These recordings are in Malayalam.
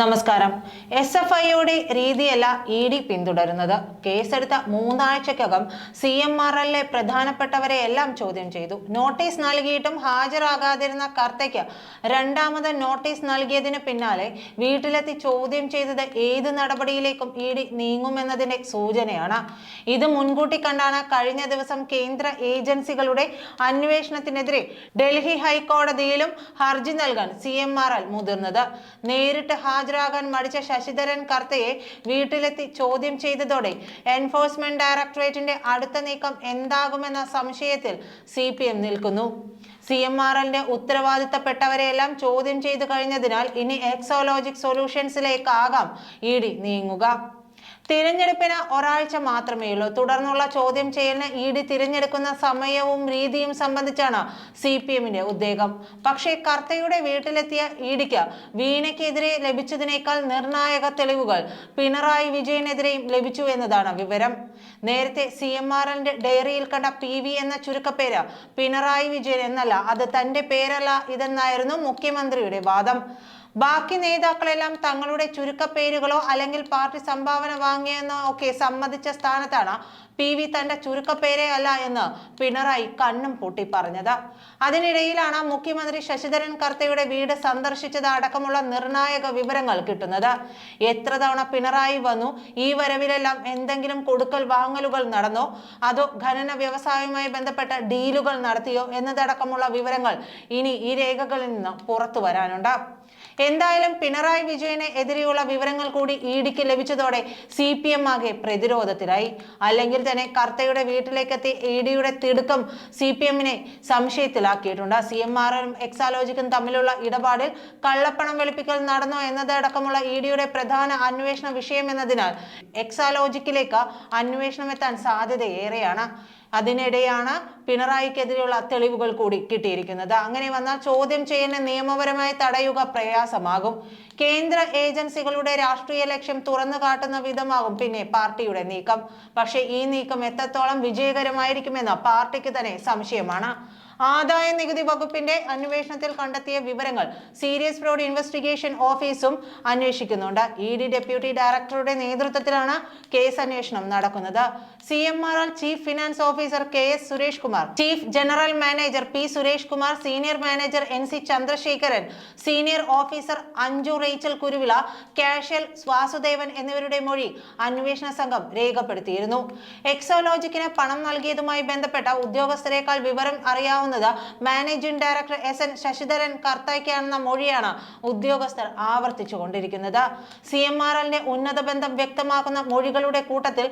നമസ്കാരം. എസ് എഫ് ഐയുടെ രീതിയല്ല ഇ ഡി പിന്തുടരുന്നത്. കേസെടുത്ത മൂന്നാഴ്ചക്കകം സി എം ആർ എല്ലെ പ്രധാനപ്പെട്ടവരെ എല്ലാം ചോദ്യം ചെയ്തു. നോട്ടീസ് നൽകിയിട്ടും ഹാജരാകാതിരുന്ന കർത്തയ്ക്ക് രണ്ടാമത് നോട്ടീസ് നൽകിയതിന് പിന്നാലെ വീട്ടിലെത്തി ചോദ്യം ചെയ്തത് ഏത് നടപടിയിലേക്കും ഇ ഡി നീങ്ങുമെന്നതിന്റെ സൂചനയാണ്. ഇത് മുൻകൂട്ടി കണ്ടാണ് കഴിഞ്ഞ ദിവസം കേന്ദ്ര ഏജൻസികളുടെ അന്വേഷണത്തിനെതിരെ ഡൽഹി ഹൈക്കോടതിയിലും ഹർജി നൽകാൻ സി എം ആർ എൽ മുതിർന്നത്. നേരിട്ട് ഹാജരാകാൻ മടിച്ച ശശിധരൻ കർത്തയെ വീട്ടിലെത്തി ചോദ്യം ചെയ്തതോടെ എൻഫോഴ്സ്മെന്റ് ഡയറക്ടറേറ്റിന്റെ അടുത്ത നീക്കം എന്താകുമെന്ന സംശയത്തിൽ സി നിൽക്കുന്നു. സി എം ആർ എല്ലിന്റെ ഉത്തരവാദിത്തപ്പെട്ടവരെയെല്ലാം ചോദ്യം ചെയ്തു കഴിഞ്ഞതിനാൽ ഇനി എക്സോലോജിക് സൊല്യൂഷൻസിലേക്കാകാം ഇ ഡി നീങ്ങുക. തിരഞ്ഞെടുപ്പിന് ഒരാഴ്ച മാത്രമേ ഉള്ളൂ. തുടർന്നുള്ള ചോദ്യം ചെയ്യലിന് ഇ ഡി തിരഞ്ഞെടുക്കുന്ന സമയവും രീതിയും സംബന്ധിച്ചാണ് സി പി എമ്മിന്റെ ഉദ്വേഗം പക്ഷേ കർത്തയുടെ വീട്ടിലെത്തിയ ഇ ഡിക്ക് വീണയ്ക്കെതിരെ ലഭിച്ചതിനേക്കാൾ നിർണായക തെളിവുകൾ പിണറായി വിജയനെതിരെയും ലഭിച്ചു എന്നതാണ് വിവരം. നേരത്തെ സി എം ആർ എല്ലിന്റെ ഡയറിയിൽ കണ്ട പി വി എന്ന ചുരുക്കപ്പേര് പിണറായി വിജയൻ എന്നല്ല അത് തന്റെ പേരല്ല ഇതെന്നായിരുന്നു മുഖ്യമന്ത്രിയുടെ വാദം. ബാക്കി നേതാക്കളെല്ലാം തങ്ങളുടെ ചുരുക്കപ്പേരുകളോ അല്ലെങ്കിൽ പാർട്ടി സംഭാവന വാങ്ങിയെന്നോ ഒക്കെ സമ്മതിച്ച സ്ഥാനത്താണ് പി വി തന്റെ ചുരുക്കപ്പേരെ അല്ല എന്ന് പിണറായി കണ്ണും പൂട്ടി പറഞ്ഞത്. അതിനിടയിലാണ് മുഖ്യമന്ത്രി ശശിധരൻ കർത്തയുടെ വീട് സന്ദർശിച്ചത് അടക്കമുള്ള നിർണായക വിവരങ്ങൾ കിട്ടുന്നത്. എത്ര തവണ പിണറായി വന്നു ഈ വരവിലെല്ലാം എന്തെങ്കിലും കൊടുക്കൽ വാങ്ങലുകൾ നടന്നോ അതോ ഖനന വ്യവസായവുമായി ബന്ധപ്പെട്ട ഡീലുകൾ നടത്തിയോ എന്നതടക്കമുള്ള വിവരങ്ങൾ ഇനി ഈ രേഖകളിൽ നിന്ന് പുറത്തു വരാനുണ്ട്. എന്തായാലും പിണറായി വിജയനെ എതിരെയുള്ള വിവരങ്ങൾ കൂടി ഇ ഡിക്ക് ലഭിച്ചതോടെ സി പി എം ആകെ പ്രതിരോധത്തിലായി. അല്ലെങ്കിൽ തന്നെ കർത്തയുടെ വീട്ടിലേക്കെത്തി ഇ ഡിയുടെ തിടുക്കം സി പി എമ്മിനെ സംശയത്തിലാക്കിയിട്ടുണ്ട്. സി എം ആറും എക്സാലോജിക്കും തമ്മിലുള്ള ഇടപാടിൽ കള്ളപ്പണം വെളുപ്പിക്കൽ നടന്നോ എന്നതടക്കമുള്ള ഇ ഡിയുടെ പ്രധാന അന്വേഷണ വിഷയം എന്നതിനാൽ എക്സാലോജിക്കിലേക്ക് അന്വേഷണം എത്താൻ സാധ്യതയേറെയാണ്. അതിനിടെയാണ് പിണറായിക്കെതിരെയുള്ള തെളിവുകൾ കൂടി കിട്ടിയിരിക്കുന്നത്. അങ്ങനെ വന്നാൽ ചോദ്യം ചെയ്യുന്ന നിയമപരമായി തടയുക പ്രയാസമാകും. കേന്ദ്ര ഏജൻസികളുടെ രാഷ്ട്രീയ ലക്ഷ്യം തുറന്നു കാട്ടുന്ന വിധമാകും പിന്നെ പാർട്ടിയുടെ നീക്കം. പക്ഷേ ഈ നീക്കം എത്രത്തോളം വിജയകരമായിരിക്കുമെന്ന് പാർട്ടിക്ക് തന്നെ സംശയമാണ്. ആദായ നികുതി വകുപ്പിന്റെ അന്വേഷണത്തിൽ കണ്ടെത്തിയ വിവരങ്ങൾ സീരിയസ് ഫ്രോഡ് ഇൻവെസ്റ്റിഗേഷൻ ഓഫീസും അന്വേഷിക്കുന്നുണ്ട്. ഇ ഡി ഡെപ്യൂട്ടി ഡയറക്ടറുടെ നേതൃത്വത്തിലാണ് കേസ് അന്വേഷണം നടക്കുന്നത്. C M R R chief finance officer K S Suresh Kumar chief general manager P Suresh Kumar senior manager N C Chandrasekharan senior officer Anju Rachel Kuruvilla cashier Vasudevan എന്നിവരുടെ മൊഴി അന്വേഷണ സംഘം രേഖപ്പെടുത്തിയിരുന്നു. എക്സോലോജിക്കിന് പണം നൽകിയതുമായി ബന്ധപ്പെട്ട ഉദ്യോഗസ്ഥരെക്കാൾ വിവരം അറിയാവുന്നത് managing director S N Sasidharan കർത്തയ്ക്കാണെന്ന മൊഴിയാണ് ഉദ്യോഗസ്ഥർ ആവർത്തിച്ചു കൊണ്ടിരിക്കുന്നത് സി എം ആർ എല്ലിന്റെ ഉന്നത ബന്ധം വ്യക്തമാക്കുന്ന മൊഴികളുടെ കൂട്ടത്തിൽ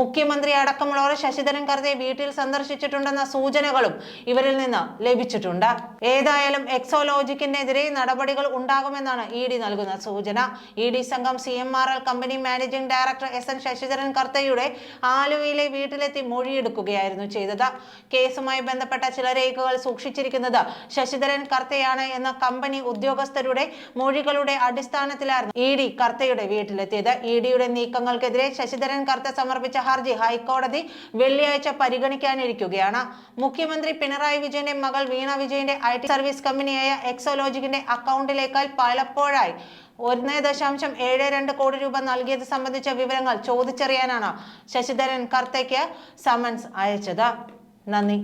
മുഖ്യമന്ത്രി അടക്കമുള്ളവർ ശശിധരൻ കർത്തയെ വീട്ടിൽ സന്ദർശിച്ചിട്ടുണ്ടെന്ന സൂചനകളും ഇവരിൽ നിന്ന് ലഭിച്ചിട്ടുണ്ട്. ഏതായാലും എക്സോലോജിക്കിനെതിരെ നടപടികൾ ഉണ്ടാകുമെന്നാണ് ഇ ഡി നൽകുന്ന സൂചന. ഇ ഡി സംഘം C M R L company managing director S N Sasidharan കർത്തയുടെ ആലുവയിലെ വീട്ടിലെത്തി മൊഴിയെടുക്കുകയായിരുന്നു ചെയ്തത്. കേസുമായി ബന്ധപ്പെട്ട ചില രേഖകൾ സൂക്ഷിച്ചിരിക്കുന്നത് ശശിധരൻ കർത്തയാണ് എന്ന കമ്പനി ഉദ്യോഗസ്ഥരുടെ മൊഴികളുടെ അടിസ്ഥാനത്തിലായിരുന്നു ഇ ഡി കർത്തയുടെ വീട്ടിലെത്തിയത്. ഇ ഡിയുടെ നീക്കങ്ങൾക്കെതിരെ ശശിധരൻ കർത്ത സമർപ്പിച്ച ഹർജി ഹൈക്കോടതി വെള്ളിയാഴ്ച പരിഗണിക്കാനിരിക്കുകയാണ്. മുഖ്യമന്ത്രി പിണറായി വിജയന്റെ മകൾ വീണ വിജയന്റെ ഐ ടി സർവീസ് കമ്പനിയായ എക്സോലോജിക്കിന്റെ അക്കൗണ്ടിലേക്കാൾ പലപ്പോഴായി ഒന്ന് ദശാംശം ഏഴ് രണ്ട് കോടി രൂപ നൽകിയത് സംബന്ധിച്ച വിവരങ്ങൾ ചോദിച്ചറിയാനാണ് ശശിധരൻ കർത്തയ്ക്ക് സമൻസ് അയച്ചത്. നന്ദി.